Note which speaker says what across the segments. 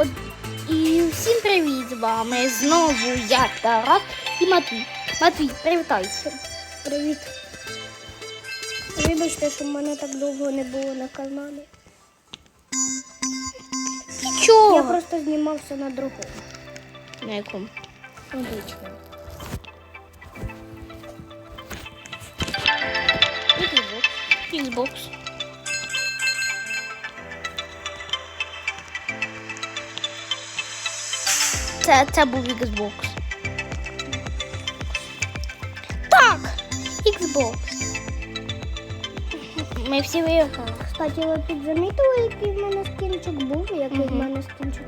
Speaker 1: От і всім привіт з вами знову я Тарас і Матвій. Матвій, привітайся.
Speaker 2: Привіт. Вибачте, що в мене так довго не було на каналі.
Speaker 1: Нічого.
Speaker 2: Я просто знімався на другому.
Speaker 1: На якому?
Speaker 2: Обичному.
Speaker 1: Xbox. Xbox. Це, це був Xbox. Так, Xbox. Ми всі виїхали.
Speaker 2: Кстати, ви підзамітили, який в мене скінчик був, який в мене скінчик.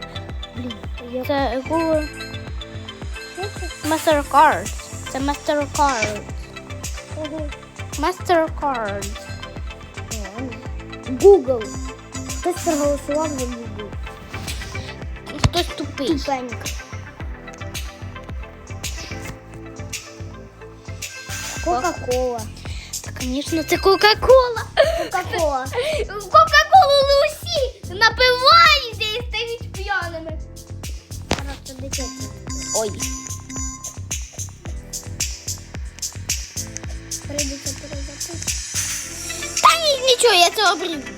Speaker 2: Блін, я
Speaker 1: Це Google
Speaker 2: що це?
Speaker 1: Mastercard. Це Mastercard.
Speaker 2: Ого.
Speaker 1: Mastercard.
Speaker 2: Google. Хтось проголосував за Google.
Speaker 1: Хтось тупий.
Speaker 2: Тупенько. Кока-кола.
Speaker 1: Та, звісно, це Кока-Кола.
Speaker 2: Кока-кола.
Speaker 1: Кока-колу усі напиваються і стають п'яними.
Speaker 2: Просто дитяче.
Speaker 1: Ой.
Speaker 2: Прийдеться перезаписати.
Speaker 1: Та ні, нічого, я це обріжу.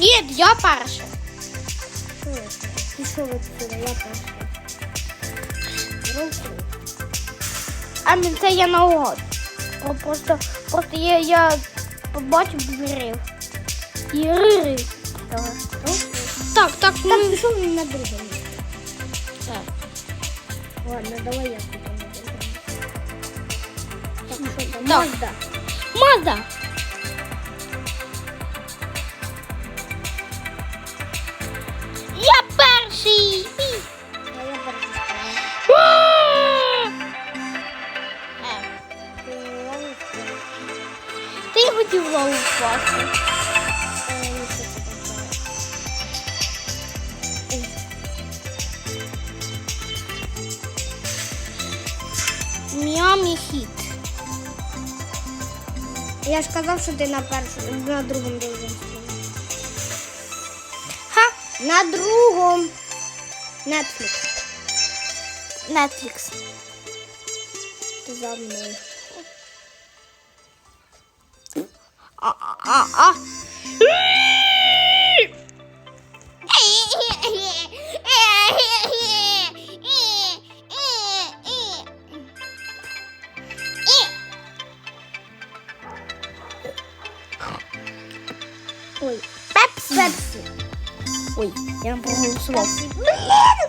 Speaker 1: Ні, я перша.
Speaker 2: Пішов відсюди, я перша. Руку.
Speaker 1: А мені це я наугад. Про- Просто, просто я, я побачив звірів. І ририв. Так, так,
Speaker 2: Так,
Speaker 1: ну.
Speaker 2: пішов він на друге місце.
Speaker 1: Так.
Speaker 2: Ладно, давай я на друге. Так, що там? Мазда.
Speaker 1: Мазда. Хотів лаву впасти. Міамі хіт.
Speaker 2: Я ж казав, що ти на першому, на другому должен
Speaker 1: Ха,
Speaker 2: На другому. Netflix.
Speaker 1: Netflix.
Speaker 2: Ти за мною.
Speaker 1: А, а, а.
Speaker 2: Ой,
Speaker 1: Пепсі.
Speaker 2: Пепсі.
Speaker 1: Ой, я не проголосував.
Speaker 2: Випав.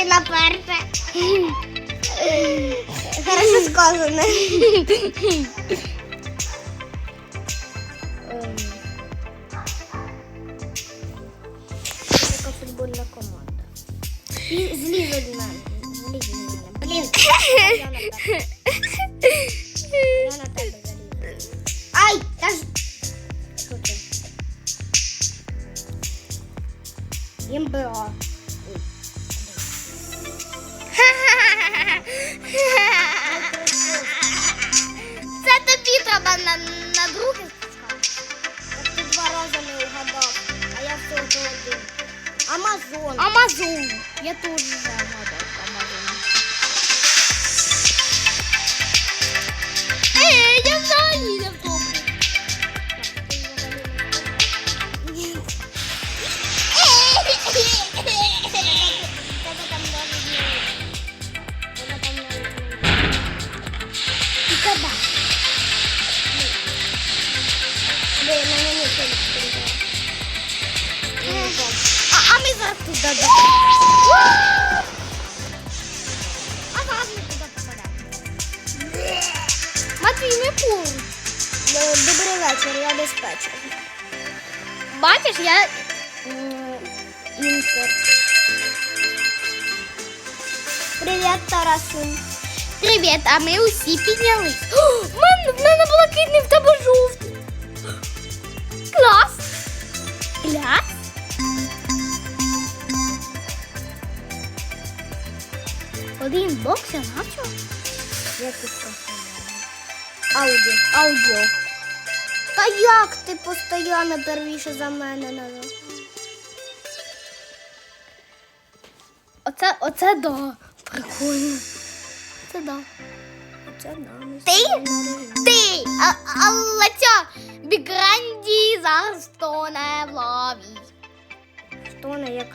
Speaker 2: Ти на перше. Хорошо сказано. Така футбольна команда. І зліз від мене. Зліз від мене. Блін. Я на перше. Я на тебе залізу. Ай! Та ж... Що це? МБА.
Speaker 1: Це тобі треба на, на друге.
Speaker 2: Так ти два рази не угадав, а я все один. Амазон.
Speaker 1: Амазон. Я теж вже Амазон. ми зараз тут дадемо.
Speaker 2: А зараз ми туди попадемо.
Speaker 1: Матвій, ми поруч.
Speaker 2: Добрий вечір, я диспетчер.
Speaker 1: Бачиш, я
Speaker 2: М, Інтер. Привіт, Тарасун.
Speaker 1: Привіт, а ми усі піднялись. О, в мене, в мене блакитний, в тебе жовтий. Клас. Клас. Один бокс, а начо?
Speaker 2: Як ти сказала? Аудіо. Аудіо. Та як ти постійно первіше за мене надо?
Speaker 1: Оце, оце да. Прикольно. Це да.
Speaker 2: Це нам.
Speaker 1: Ти? Ти, а, але ця бігранді зараз тоне в лаві.
Speaker 2: Хто не як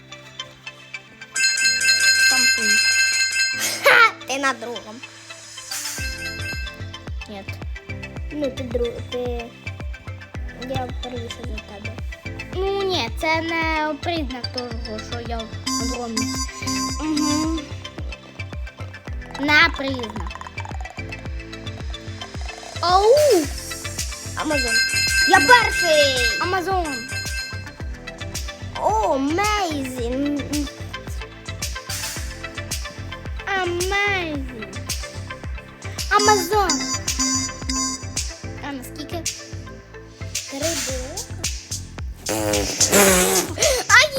Speaker 1: Samsung.
Speaker 2: Ха, ти на другому.
Speaker 1: Нет.
Speaker 2: Ну, ти друг, ти. Я первіше за тебе.
Speaker 1: Ну ні, це не признак того, що я огромний. Угу. Не признак. Оу!
Speaker 2: Амазон. Я перший!
Speaker 1: Амазон.
Speaker 2: О, мейзін.
Speaker 1: Amazing. Амазон. А наскільки?
Speaker 2: Три блока.
Speaker 1: Ай!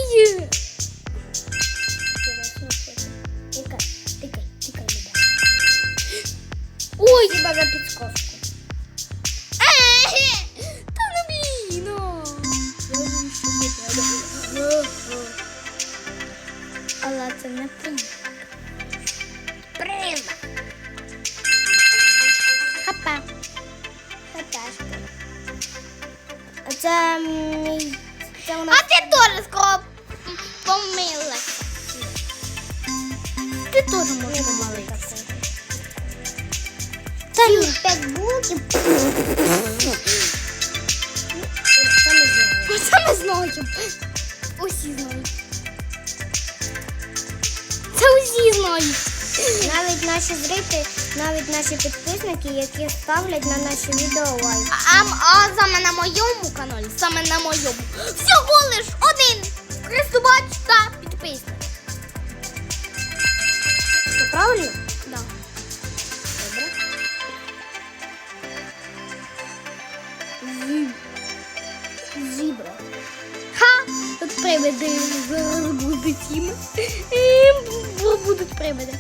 Speaker 2: Тикай, тикай, тикай,
Speaker 1: Ой!
Speaker 2: Хіба за підсказку.
Speaker 1: Та ну. Але це не Ти теж можеш помилитися. Та ні.
Speaker 2: П'ять блоків. Знаю.
Speaker 1: Оце. Усі знають. Це усі знають.
Speaker 2: Навіть наші зрителі, навіть наші підписники, які ставлять на наші відео лайк.
Speaker 1: А, а саме на моєму каналі, саме на моєму, всього лиш один користувач та підписник.
Speaker 2: Це правильно?
Speaker 1: Да.
Speaker 2: Добре. Зібра.
Speaker 1: Ха! Тут привиди будуть їм. Бу- Будуть привиди.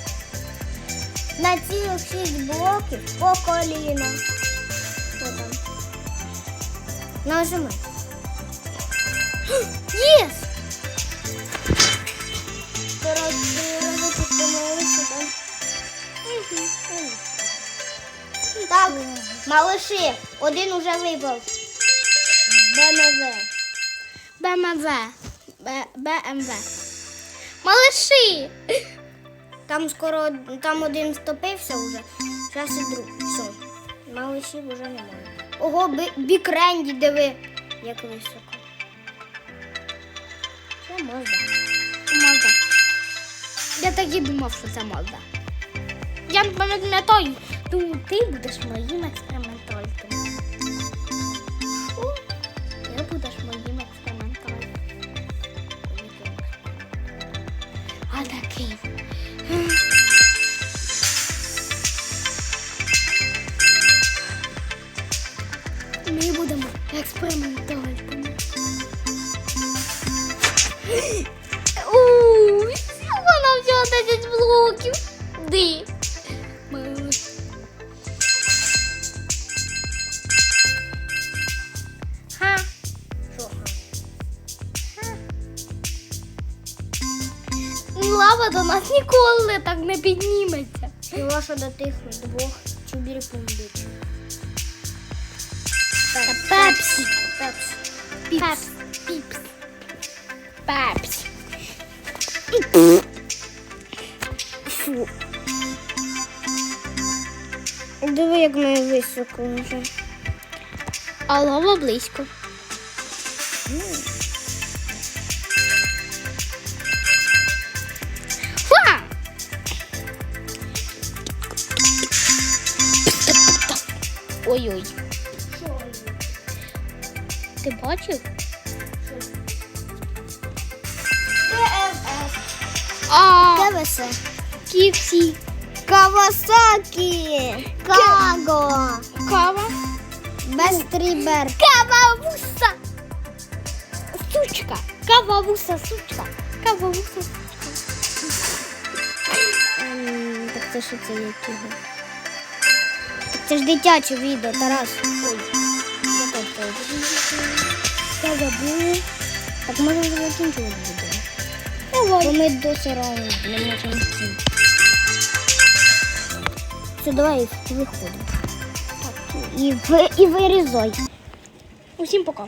Speaker 2: На цілих шість блоків по коліна. Нажимай.
Speaker 1: Єс!
Speaker 2: Так, малыши, один уже випав. БМВ.
Speaker 1: БМВ. Б- БМВ. Малыші!
Speaker 2: Там скоро там один стопився вже. Зараз і друг. Все. Малышів вже немає. Ого, бі- бік Ренді, диви, як високо. Це можна.
Speaker 1: Мазда. Я так і думав, що це Мазда. Я не пам'ятаю, тому ти будеш моїм експериментальком. Що? Ти будеш моїм експериментальком. А таким. Ми будемо експериментальками. Ууу, вона взяла 10 блоків. Ди. Підніметься.
Speaker 2: До тих двох.
Speaker 1: Та пепсі.
Speaker 2: Пепсі.
Speaker 1: Піпс. Піпс. Пепсі.
Speaker 2: Фу. Диви, як ми високо вже.
Speaker 1: А лава близько. Ой-ой. Ти бачив? А,
Speaker 2: КВС.
Speaker 1: Кіпсі.
Speaker 2: Кавасакі. Каго.
Speaker 1: Кава.
Speaker 2: Бестрібер.
Speaker 1: Кававуса. Сучка. Кававуса, сучка. Кававуса, сучка.
Speaker 2: Ем, так це що це якого? Це ж дитяче відео, Тарас. Ой. Я забув. Так вже закінчувати відео. Бо ми досі рано не можемо йти. Все, давай виходимо. І, ви, і вирізай.
Speaker 1: Усім пока.